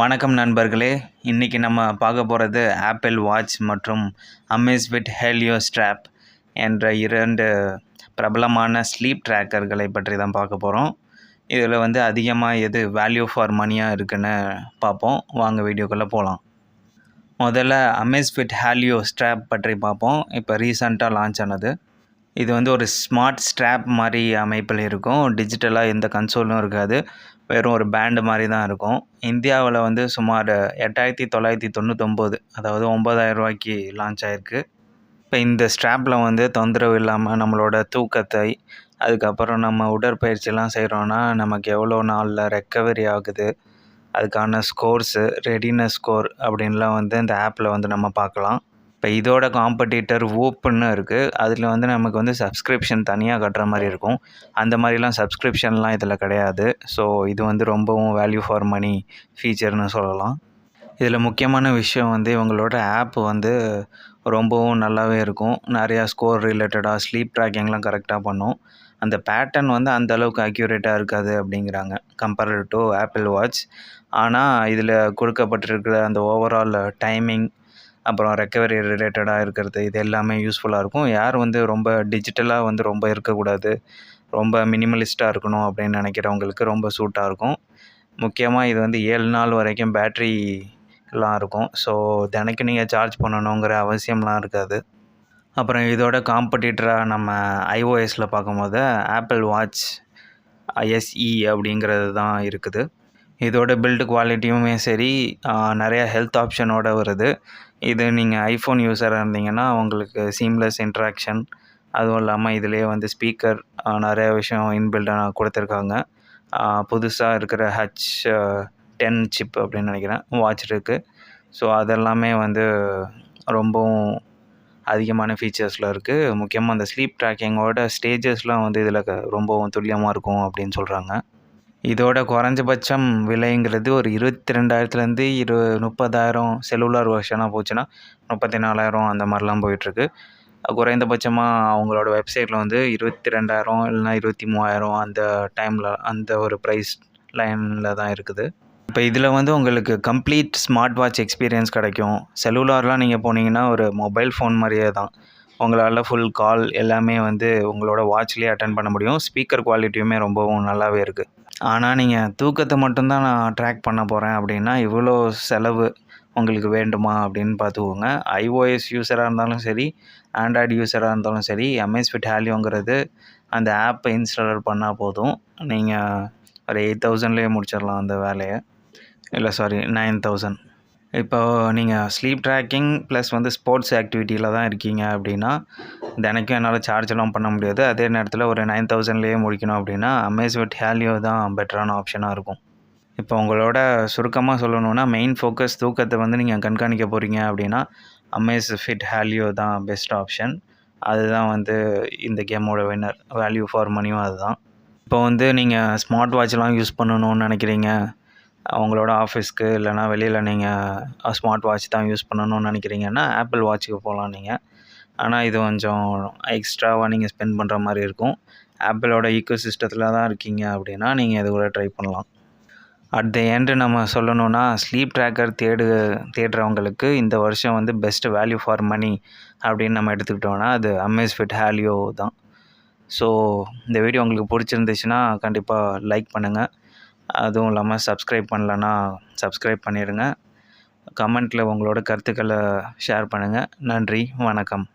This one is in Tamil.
வணக்கம் நண்பர்களே. இன்றைக்கி நம்ம பார்க்க போகிறது ஆப்பிள் வாட்ச் மற்றும் அமேஸ்பிட் ஹெலியோ ஸ்ட்ராப் என்ற இரண்டு பிரபலமான ஸ்லீப் ட்ராக்கர்களை பற்றி தான் பார்க்க போகிறோம் இதில் வந்து அதிகமாக எது வேல்யூ ஃபார் மணியாக இருக்குன்னு பார்ப்போம். வாங்க வீடியோக்குள்ளே போகலாம். முதல்ல அமேஸ்விட் ஹேலியோ ஸ்ட்ராப் பற்றி பார்ப்போம். இப்போ ரீசண்டாக லான்ச் ஆனது. இது வந்து ஒரு ஸ்மார்ட் ஸ்ட்ராப் மாதிரி அமைப்பில் இருக்கும். டிஜிட்டலாக எந்த கன்சோலும் இருக்காது. வெறும் ஒரு பேண்டு மாதிரி தான் இருக்கும். இந்தியாவில் வந்து சுமார் எட்டாயிரத்தி தொள்ளாயிரத்தி தொண்ணூத்தொம்பது அதாவது ஒம்பதாயிரம் ரூபாய்க்கு லான்ச் ஆகிருக்கு இப்போ இந்த ஸ்ட்ராப்பில் வந்து தொந்தரவு இல்லாமல் நம்மளோட தூக்கத்தை அதுக்கப்புறம் நம்ம உடற்பயிற்சிலாம் செய்கிறோன்னா நமக்கு எவ்வளோ நாளில் ரெக்கவரி ஆகுது அதுக்கான ஸ்கோர்ஸு ரெடினஸ் ஸ்கோர் அப்படின்லாம் வந்து இந்த ஆப்பில் வந்து நம்ம பார்க்கலாம். இப்போ இதோட காம்படிட்டர் ஓப்புன்னு இருக்குது அதில் வந்து நமக்கு வந்து சப்ஸ்கிரிப்ஷன் தனியாக கட்டுற மாதிரி இருக்கும். அந்த மாதிரிலாம் சப்ஸ்கிரிப்ஷன்லாம் இதில் கிடையாது. ஸோ இது வந்து ரொம்பவும் வேல்யூ ஃபார் மணி ஃபீச்சர்னு சொல்லலாம். இதில் முக்கியமான விஷயம் வந்து இவங்களோட ஆப் வந்து ரொம்பவும் நல்லாவே இருக்கும். நிறையா ஸ்கோர் ரிலேட்டடாக ஸ்லீப் ட்ராக்கிங்லாம் கரெக்டாக பண்ணும். அந்த பேட்டர்ன் வந்து அந்த அளவுக்கு அக்யூரேட்டாக இருக்காது அப்படிங்கிறாங்க. கம்பேர்டு டு ஆப்பிள் வாட்ச் ஆனால் இதில் கொடுக்கப்பட்டிருக்கிற அந்த ஓவரால் டைமிங் அப்புறம் ரெக்கவரி ரிலேட்டடாக இருக்கிறது இது எல்லாமே யூஸ்ஃபுல்லாக இருக்கும். யார் வந்து ரொம்ப டிஜிட்டலாக வந்து ரொம்ப இருக்கக்கூடாது ரொம்ப மினிமலிஸ்ட்டாக இருக்கணும் அப்படின்னு நினைக்கிறவங்களுக்கு ரொம்ப சூட்டாக இருக்கும். முக்கியமாக இது வந்து ஏழு நாள் வரைக்கும் பேட்ரிலாம் இருக்கும். ஸோ தினைக்கும் நீங்கள் சார்ஜ் பண்ணணுங்கிற அவசியம்லாம் இருக்காது. அப்புறம் இதோட காம்படிட்டராக நம்ம ஐஓஎஸில் பார்க்கும்போது ஆப்பிள் வாட்ச் எஸ்இ அப்படிங்கிறது தான் இருக்குது. இதோட பில்டு குவாலிட்டியுமே சரி நிறையா ஹெல்த் ஆப்ஷனோடு வருது. இது நீங்கள் ஐஃபோன் யூஸராக இருந்தீங்கன்னா உங்களுக்கு சீம்லெஸ் இன்ட்ராக்ஷன் அதுவும் இல்லாமல் இதிலேயே வந்து ஸ்பீக்கர் நிறைய விஷயம் இன்பில்டாக கொடுத்துருக்காங்க. புதுசாக இருக்கிற ஹச் டென் சிப் அப்படின்னு நினைக்கிறேன். வாட்ச் இருக்குது ஸோ அதெல்லாமே வந்து ரொம்பவும் அதிகமான ஃபீச்சர்ஸில் இருக்குது முக்கியமாக அந்த ஸ்லீப் ட்ராக்கிங்கோட ஸ்டேஜஸ்லாம் வந்து இதில் ரொம்பவும் துல்லியமாக இருக்கும் அப்படின்னு சொல்கிறாங்க இதோட குறைஞ்சபட்சம் விலைங்கிறது ஒரு இருபத்தி ரெண்டாயிரத்துலேருந்து இரு முப்பதாயிரம் செல்லுலார் வெர்ஷனாக போச்சுன்னா முப்பத்தி நாலாயிரம் அந்த மாதிரிலாம் போயிட்டுருக்கு. குறைந்தபட்சமாக அவங்களோட வெப்சைட்டில் வந்து இருபத்தி ரெண்டாயிரம் இல்லைனா இருபத்தி மூவாயிரம் அந்த டைமில் அந்த ஒரு ப்ரைஸ் லைனில் தான் இருக்குது. இப்போ இதில் வந்து உங்களுக்கு கம்ப்ளீட் ஸ்மார்ட் வாட்ச் எக்ஸ்பீரியன்ஸ் கிடைக்கும். செல்லுலார்லாம் நீங்கள் போனீங்கன்னா ஒரு மொபைல் ஃபோன் மாதிரியே தான். உங்களால் ஃபுல் கால் எல்லாமே வந்து உங்களோட வாட்ச்லேயே அட்டன் பண்ண முடியும். ஸ்பீக்கர் குவாலிட்டியுமே ரொம்பவும் நல்லாவே இருக்குது ஆனால் நீங்கள் தூக்கத்தை மட்டும்தான் நான் ட்ராக் பண்ண போகிறேன் அப்படின்னா இவ்வளோ செலவு உங்களுக்கு வேண்டுமா அப்படின்னு பார்த்துக்கோங்க. ஐஓஎஸ் யூஸராக இருந்தாலும் சரி ஆண்ட்ராய்டு யூஸராக இருந்தாலும் சரி எம்எஸ்பி ஹேலியோங்கிறது அந்த ஆப்பை இன்ஸ்டாலர் பண்ணால் போதும். நீங்கள் ஒரு எயிட் தௌசண்ட்லேயே முடிச்சிடலாம் அந்த வேலையை. இல்லை சாரி நைன் தௌசண்ட் இப்போ நீங்கள் ஸ்லீப் ட்ராக்கிங் ப்ளஸ் வந்து ஸ்போர்ட்ஸ் ஆக்டிவிட்டியில் தான் இருக்கீங்க அப்படின்னா தினைக்கும் என்னால் சார்ஜெல்லாம் பண்ண முடியாது. அதே நேரத்தில் ஒரு நைன் தௌசண்ட்லேயே முடிக்கணும் அப்படின்னா அமேஸ்வெட் ஹேலியோ தான் பெட்டரான ஆப்ஷனாக இருக்கும். இப்போ உங்களோட சுருக்கமாக சொல்லணுன்னா மெயின் ஃபோக்கஸ் தூக்கத்தை வந்து நீங்கள் கண்காணிக்க போகிறீங்க அப்படின்னா அமேஸ் ஃபிட் ஹேலியோ தான் பெஸ்ட் ஆப்ஷன் அதுதான் வந்து இந்த கேமோட வின்னர் வேல்யூ ஃபார் மணியும் அதுதான். இப்போ வந்து நீங்கள் ஸ்மார்ட் வாட்ச்லாம் யூஸ் பண்ணணும்னு நினைக்கிறீங்க. அவங்களோட ஆஃபீஸ்க்கு இல்லைனா வெளியில் நீங்கள் ஸ்மார்ட் வாட்ச் தான் யூஸ் பண்ணணும்னு நினைக்கிறீங்கன்னா ஆப்பிள் வாட்சுக்கு போகலாம் நீங்கள் ஆனால் இது கொஞ்சம் எக்ஸ்ட்ராவாக நீங்கள் ஸ்பெண்ட் பண்ணுற மாதிரி இருக்கும். ஆப்பிளோட ஈக்கோ சிஸ்டத்தில் தான் இருக்கீங்க அப்படின்னா நீங்கள் இது கூட ட்ரை பண்ணலாம். அட் த எண்டு நம்ம சொல்லணுன்னா ஸ்லீப் ட்ராக்கர் தேடு தேடுறவங்களுக்கு இந்த வருஷம் வந்து பெஸ்ட் வேல்யூ ஃபார் மணி அப்படின்னு நம்ம எடுத்துக்கிட்டோன்னா அது அமேஸ் ஃபிட் ஹேலியோ தான். ஸோ இந்த வீடியோ உங்களுக்கு பிடிச்சிருந்துச்சுன்னா கண்டிப்பாக லைக் பண்ணுங்கள் அதுவும் இல்லாமல் சப்ஸ்கிரைப் பண்ணலன்னா சப்ஸ்கிரைப் பண்ணிடுங்க கமெண்ட்டில் உங்களோட கருத்துக்களை ஷேர் பண்ணுங்கள் நன்றி வணக்கம்.